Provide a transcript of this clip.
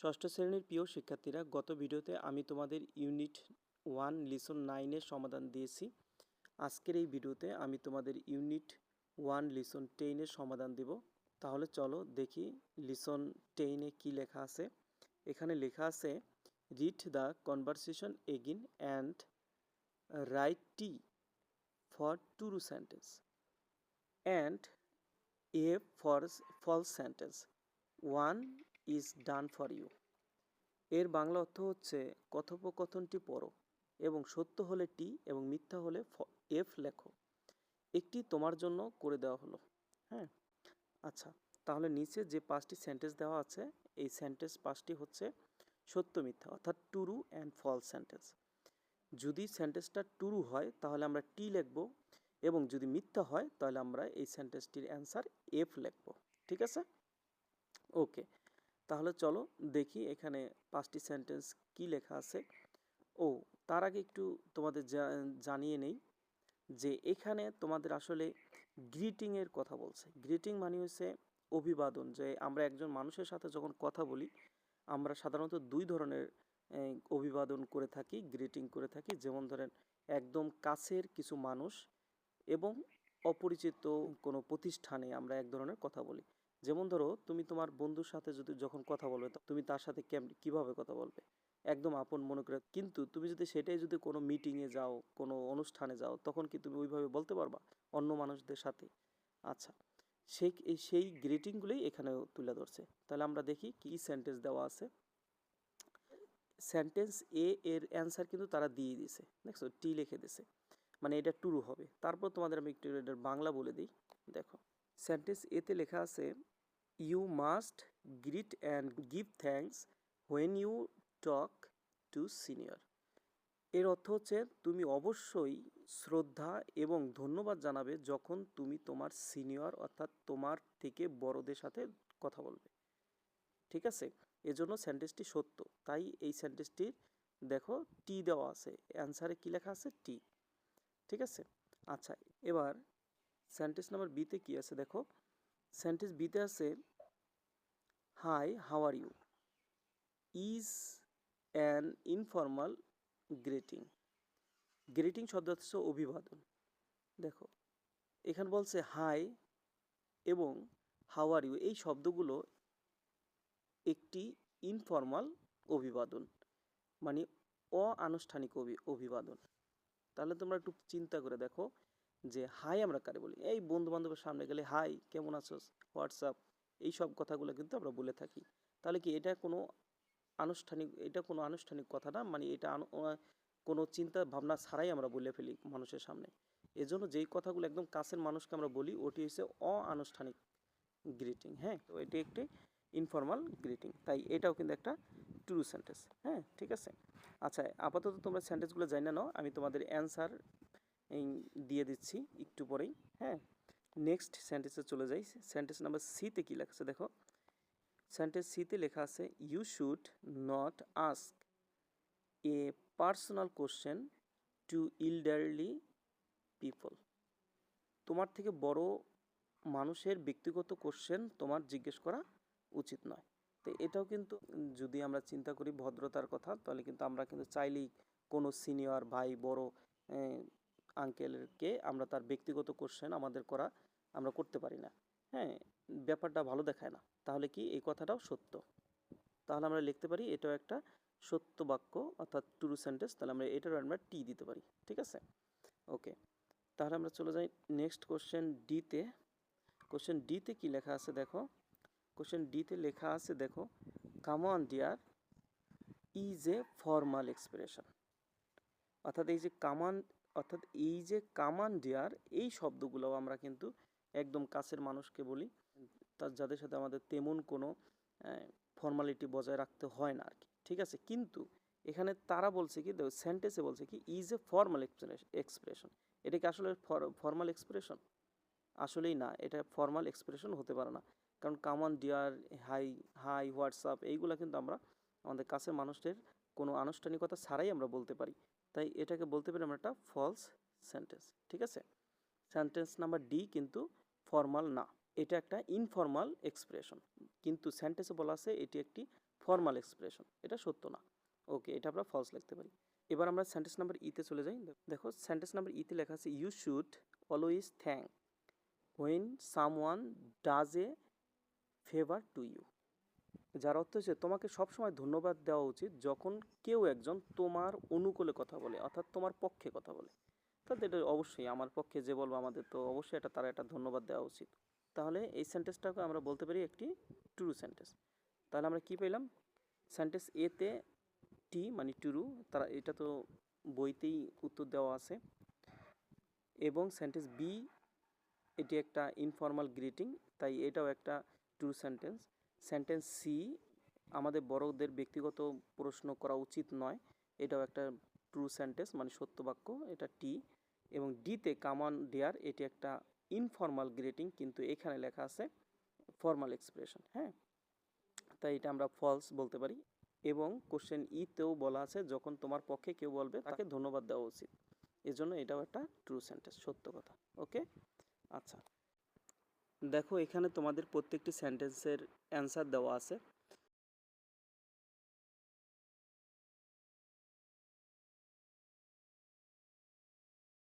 ষষ্ঠ শ্রেণির প্রিয় শিক্ষার্থীরা, গত ভিডিওতে আমি তোমাদের ইউনিট ওয়ান লিসন নাইনের সমাধান দিয়েছি। আজকের এই ভিডিওতে আমি তোমাদের ইউনিট ওয়ান লিসন টেনের সমাধান দিব। তাহলে চলো দেখি লিসন টেনে কি লেখা আছে। এখানে লেখা আছে read the conversation again and write T for true sentence and F for false sentence one is done for you এর বাংলা অর্থ হচ্ছে কথোপকথনটি পড়ো এবং সত্য হলে টি এবং মিথ্যা হলে এফ লেখো। একটি তোমার জন্য করে দেওয়া হলো। হ্যাঁ? আচ্ছা তাহলে নিচে যে পাঁচটি সেন্টেন্স দেওয়া আছে, এই সেন্টেন্স পাঁচটি হচ্ছে সত্য, মিথ্যা, অর্থাৎ টুরু অ্যান্ড ফলস সেন্টেন্স যদি সেন্টেন্সটা টুরু হয়, তাহলে আমরা টি লিখব এবং যদি মিথ্যা হয়, তাহলে আমরা এই সেন্টেন্সটির অ্যান্সার এফ লিখব। ঠিক আছে? ওকে তাহলে চলো দেখি এখানে পাঁচটি সেন্টেন্স কি লেখা আছে। ও, তার আগে একটু তোমাদের জানিয়ে নেই যে এখানে তোমাদের আসলে গ্রিটিংয়ের কথা বলছে। গ্রিটিং মানে হচ্ছে অভিবাদন, যে আমরা একজন মানুষের সাথে যখন কথা বলি, আমরা সাধারণত দুই ধরনের অভিবাদন করে থাকি গ্রিটিং করে থাকি। যেমন ধরেন, একদম কাছের কিছু মানুষ এবং অপরিচিত কোনো প্রতিষ্ঠানে আমরা এক ধরনের কথা বলি। যেমন ধরো, তুমি তোমার বন্ধুর সাথে যদি যখন কথা বলবে তুমি তার সাথে কীভাবে কথা বলবে? একদম আপন মনে করে। কিন্তু তুমি যদি সেটাই যদি কোনো মিটিংয়ে যাও, কোনো অনুষ্ঠানে যাও, তখন কি তুমি ওইভাবে বলতে পারবা? অন্য মানুষদের সাথে। আচ্ছা সেই সেই গ্রিটিংগুলোই এখানে তুলে ধরছে। তাহলে আমরা দেখি কি সেন্টেন্স দেওয়া আছে। সেন্টেন্স এ এর অ্যান্সার কিন্তু তারা দিয়ে দিছে দেখছ? টি লিখে দিছে মানে এটা টুরু হবে। তারপর তোমাদের আমি একটু এটার বাংলা বলে দিই। দেখো। সেন্টেন্স এতে লেখা আছে you must greet and give thanks when you talk to senior এর অর্থ হচ্ছে, তুমি অবশ্যই শ্রদ্ধা এবং ধন্যবাদ জানাবে যখন তুমি তোমার সিনিয়র অর্থাৎ তোমার থেকে বড়দের সাথে কথা বলবে। ঠিক আছে? এজন্য সেন্টেন্সটি সত্য। তাই এই সেন্টেন্সটির দেখো টি দেওয়া আছে। অ্যান্সারে কী লেখা আছে? টি ঠিক আছে? আচ্ছা এবার সেন্টেন্স নাম্বার বিতে কী আছে দেখো? সেন্টেন্স বিতে আছে hi how are you is an informal greeting greeting শব্দ হচ্ছে অভিবাদন। দেখো, এখানে বলছে হাই এবং হাউ আর ইউ এই শব্দগুলো একটি ইনফর্মাল অভিবাদন মানে অআনুষ্ঠানিক অভিবাদন। তাহলে তোমরা একটু চিন্তা করে দেখো যে, হাই আমরা কারে বলি। এই বন্ধু বান্ধবের সামনে গেলে, হাই, কেমন আছোস? হোয়াটসঅ্যাপ? এই সব কথাগুলো কিন্তু আমরা বলে থাকি। তাহলে কি এটা কোনো আনুষ্ঠানিক, এটা কোনো আনুষ্ঠানিক কথা না? মানে এটা কোনো চিন্তা ভাবনা ছাড়াই আমরা বলে ফেলি মানুষের সামনে। এজন্য যেই কথাগুলো একদম কাছের মানুষকে আমরা বলি, ওটি হচ্ছে অআনুষ্ঠানিক গ্রিটিং হ্যাঁ? তো এটি একটি ইনফর্মাল গ্রিটিং তাই এটাও কিন্তু একটা ট্রু সেন্টেন্স হ্যাঁ? ঠিক আছে? আচ্ছা আপাতত তোমরা সেন্টেন্সগুলো জানি না নাও, আমি তোমাদের অ্যান্সার দিয়ে দিচ্ছি একটু পরেই হ্যাঁ? নেক্সট সেন্টেন্সে চলে যাই। সেন্টেন্স নাম্বার সিতে কী লেখা আছে দেখো? সেন্টেন্স সিতে লেখা আছে you should not ask a personal question to elderly people তোমার থেকে বড় মানুষের ব্যক্তিগত কোশ্চেন তোমার জিজ্ঞেস করা উচিত নয়। তো এটাও কিন্তু যদি আমরা চিন্তা করি ভদ্রতার কথা, তাহলে কিন্তু আমরা কিন্তু চাইলেই কোনো সিনিয়র ভাই, বড় আঙ্কেলকে আমরা তার ব্যক্তিগত কোশ্চেন আমাদের করা আমরা করতে পারি না। হ্যাঁ ব্যাপারটা ভালো দেখায় না। তাহলে কি এই কথাটাও সত্য? তাহলে আমরা লিখতে পারি এটাও একটা সত্য বাক্য অর্থাৎ ট্রু সেন্টেন্স তাহলে আমরা এটারও আমরা টি দিতে পারি, ঠিক আছে? ওকে তাহলে আমরা চলে যাই নেক্সট কোশ্চেন ডিতে কোশ্চেন ডিতে কি লেখা আছে দেখো? কোশ্চেন ডিতে লেখা আছে দেখো come on dear is a formal expression অর্থাৎ এই যে কামান অর্থাৎ এই যে কামান ডিয়ার এই শব্দগুলোও আমরা কিন্তু একদম কাছের মানুষকে বলি। তার যাদের সাথে আমাদের তেমন কোনো ফর্মালিটি বজায় রাখতে হয় না আর কি ঠিক আছে? কিন্তু এখানে তারা বলছে কি সেন্টেন্সে বলছে কি ইজ এ ফর্মাল এক্সপ্রেশন এটা কি আসলে ফর্মাল এক্সপ্রেশন আসলেই না, এটা ফর্মাল এক্সপ্রেশন হতে পারে না। কারণ কামান ডিয়ার হাই হাই হোয়াটসঅ্যাপ এইগুলো কিন্তু আমরা আমাদের কাছের মানুষদের কোনো আনুষ্ঠানিকতা ছাড়াই আমরা বলতে পারি। তাই এটাকে বলতে পারি আমরা একটা ফলস সেন্টেন্স ঠিক আছে? সেন্টেন্স নাম্বার ডি কিন্তু ফর্মাল না। এটা একটা ইনফর্মাল এক্সপ্রেশন কিন্তু সেন্টেন্সে বলা আছে এটি একটি ফর্মাল এক্সপ্রেশন এটা সত্য না। ওকে এটা আমরা ফলস লিখতে পারি। এবার আমরা সেন্টেন্স নাম্বার ইতে চলে যাই। দেখো সেন্টেন্স নাম্বার ইতে লেখা আছে you should always thank when someone does a favour to you যার অর্থ হচ্ছে তোমাকে সবসময় ধন্যবাদ দেওয়া উচিত যখন কেউ একজন তোমার অনুকূলে কথা বলে, অর্থাৎ তোমার পক্ষে কথা বলে। তাহলে এটা অবশ্যই, আমার পক্ষে যে বলব আমাদের তো অবশ্যই এটা, তারা একটা ধন্যবাদ দেওয়া উচিত। তাহলে এই সেন্টেন্সটাকে আমরা বলতে পারি একটি ট্রু সেন্টেন্স তাহলে আমরা কি পেলাম? সেন্টেন্স এতে টি মানে ট্রু তারা এটা তো বইতেই উত্তর দেওয়া আছে। এবং সেন্টেন্স বি এটি একটা ইনফর্মাল গ্রিটিং তাই এটাও একটা ট্রু সেন্টেন্স সেন্টেন্স সি আমাদের বড়দের ব্যক্তিগত প্রশ্ন করা উচিত নয়। এটাও একটা ট্রু সেন্টেন্স মানে সত্য বাক্য, এটা টি এবং ডিতে কামান ডেয়ার এটি একটা ইনফর্মাল গ্রিটিং কিন্তু এখানে লেখা আছে ফর্মাল এক্সপ্রেশন হ্যাঁ? তাই এটা আমরা ফলস বলতে পারি। এবং কোশ্চেন ইতেও বলা আছে, যখন তোমার পক্ষে কেউ বলবে, তাকে ধন্যবাদ দেওয়া উচিত। এজন্য এটাও একটা ট্রু সেন্টেন্স সত্য কথা ওকে আচ্ছা। দেখো এখানে তোমাদের প্রত্যেকটি সেন্টেন্সের অ্যান্সার দেওয়া আছে।